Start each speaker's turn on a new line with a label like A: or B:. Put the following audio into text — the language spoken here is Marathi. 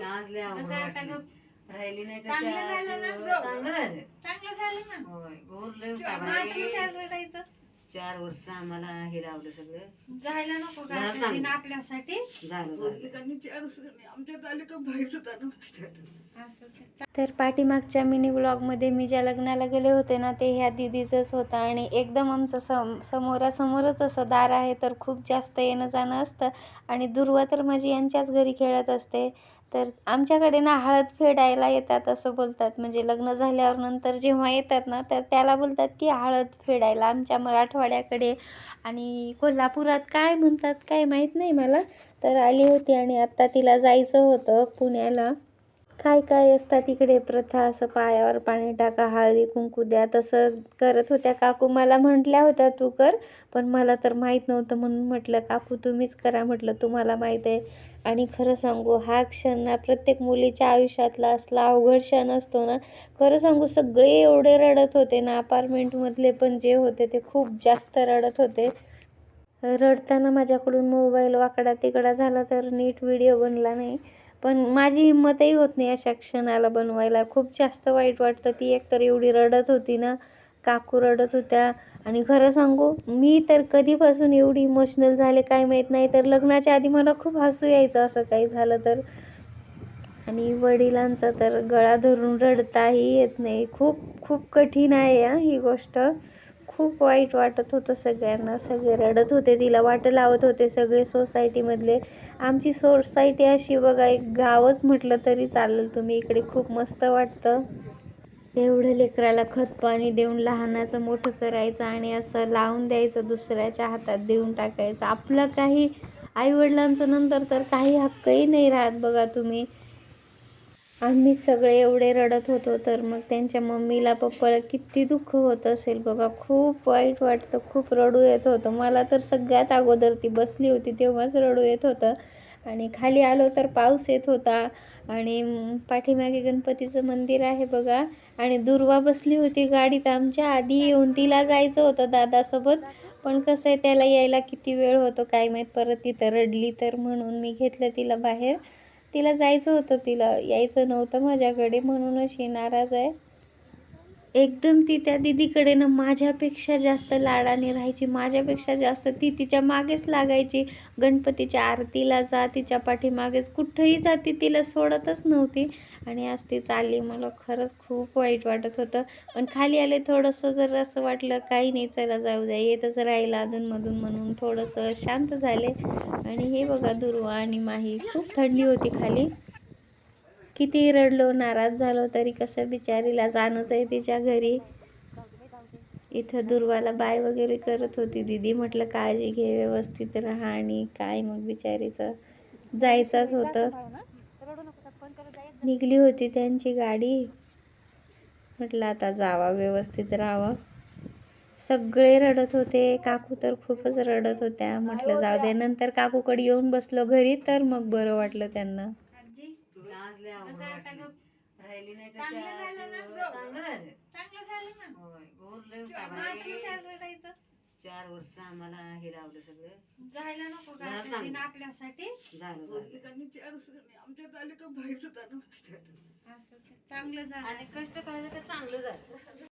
A: लाजले
B: कसं आता?
A: राहिली नाही
B: चांगलं झालं ना?
A: चांगलं झालं
B: चांगलं झालं ना
A: होय गोर लय होता
B: असं. विचार
A: चार वर्ष आम्हाला हे लावलं सगळं.
B: जायला नको. आपल्यासाठी.
A: झालं झालं.
C: सुद्धा नव्हता
B: असं.
D: तर पाठीमागच्या मिनी व्लॉगमध्ये मी ज्या लग्नाला गेले होते ना ते ह्या दिदीचंच होतं आणि एकदम आमचं सम समोरासमोरच असं दार आहे तर खूप जास्त येणं जाणं असतं. आणि दुर्वा तर माझी यांच्याच घरी खेळत असते. तर आमच्याकडे ना हळद फेडायला येतात असं बोलतात. म्हणजे लग्न झाल्यावर नंतर जेव्हा येतात ना तर त्याला बोलतात की हळद फेडायला. आमच्या मराठवाड्याकडे आणि कोल्हापुरात काय म्हणतात काय माहीत नाही मला. तर आली होती आणि आत्ता तिला जायचं होतं पुण्याला. काय काय असतात इकडे? प्रथा असं पायावर पाणी टाका हळदी कुंकू द्या. तसं करत होत्या काकू. मला म्हटल्या होत्या तू कर. पण मला तर माहीत नव्हतं म्हणून म्हटलं काकू तुम्हीच करा. म्हटलं तुम्हाला माहीत आहे. आणि खरं सांगू हा क्षण ना प्रत्येक मुलीच्या आयुष्यातला असला अवघड क्षण असतो ना खरं सांगू सगळे एवढे रडत होते ना अपार्टमेंटमधले पण जे होते ते खूप जास्त रडत होते. रडताना माझ्याकडून मोबाईल वाकडा तिकडा झाला तर नीट व्हिडिओ बनला नाही. पण माझी हिंमतही होत नाही अशा क्षणाला बनवायला. खूप जास्त वाईट वाटतं. ती एकतर एवढी रडत होती ना काकू रडत होत्या. आणि खरं सांगू मी तर कधीपासून एवढी इमोशनल झाले काय माहीत नाही. तर लग्नाच्या आधी मला खूप हसू यायचं असं काही झालं तर. आणि वडिलांचा तर गळा धरून रडताही येत नाही. खूप खूप कठीण आहे ही गोष्ट. खूप वाईट वाटत होतं सगळ्यांना. सगळे रडत होते तिला वाट लावत होते सगळे सोसायटीमधले आमची सोसायटी अशी बघा एक गावच म्हटलं तरी चालेल तुम्ही. इकडे खूप मस्त वाटतं. एवढं लेकराला खत पाणी देऊन लहानाचं मोठं करायचं आणि असं लावून द्यायचं दुसऱ्याच्या हातात देऊन टाकायचं. आपलं काही आईवडिलांचं नंतर तर काही हक्कही नाही राहत बघा तुम्ही. आम्ही सगळे एवढे रडत होतो तर मग त्यांच्या मम्मीला पप्पाला किती दुःख होत असेल बघा. खूप वाईट वाटतं खूप रडू येत होतं. मला तर सगळ्यात अगोदर ती बसली होती तेव्हाच रडू येत होतं. आणि खाली आलो तर पाऊस येत होता. आणि पाठीमागे गणपतीचं मंदिर आहे बघा. आणि दुर्वा बसली होती गाडीत आमच्या आधी. येऊन तिला जायचं होतं दादासोबत. पण कसं आहे त्याला यायला किती वेळ होतो काय माहीत. परत तिथं रडली तर म्हणून मी घेतलं तिला बाहेर. तिला जायचं होतं तिला यायचं नव्हतं माझ्याकडे म्हणून अशी नाराज आहे. एकदम ती त्या दिदीकडे ना माझ्यापेक्षा जास्त लाडाने राहायची माझ्यापेक्षा जास्त ती तिच्या मागेच लागायची. गणपतीच्या आरतीला जा तिच्या पाठीमागेच कुठंही जा ती तिला सोडतच नव्हती. आणि आज ती चालली मला खरंच खूप वाईट वाटत होतं. पण खाली आले थोडंसं जर असं वाटलं काही नाही चला जाऊ द्या येतच राहिलं अधूनमधून म्हणून थोडंसं शांत झाले. आणि हे बघा दुर्वा आणि माही खूप थंडी होती खाली. किती रडलो नाराज झालो तरी कसं बिचारीला जाणंच आहे तिच्या घरी. इथं दुर्वाला बाय वगैरे करत होती. दीदी म्हटलं काळजी घे व्यवस्थित राहा आणि काय मग बिचारीचं. जायचंच होतं. निघली होती त्यांची गाडी. म्हटलं आता जावा व्यवस्थित राहावं. सगळे रडत होते. काकू तर खूपच रडत होत्या. म्हटलं जाऊ दे नंतर काकूकडे येऊन बसलो घरी तर मग बरं वाटलं त्यांना.
B: आता
A: वाटली.
B: गं?
A: राहिली नाही तर
B: चांगलं
A: चार
B: झालं ना?
A: दिवस. चांगलं झालं
B: चांगलं झालं ना
A: होय गोर लय होता
B: मग असं
A: बाई.
B: विचार रडायचं
A: चार वर्ष आम्हाला हे लावलं सगळं
B: जायला नको का
A: झालं चांगलं.
B: आपल्यासाठी
A: झालं झालं
C: एकाने चार आमच्यात आले तो भाई सुद्धा नव्हता
B: असं काय. चांगलं झालं
A: आणि कष्ट करायचं तर चांगलं झालं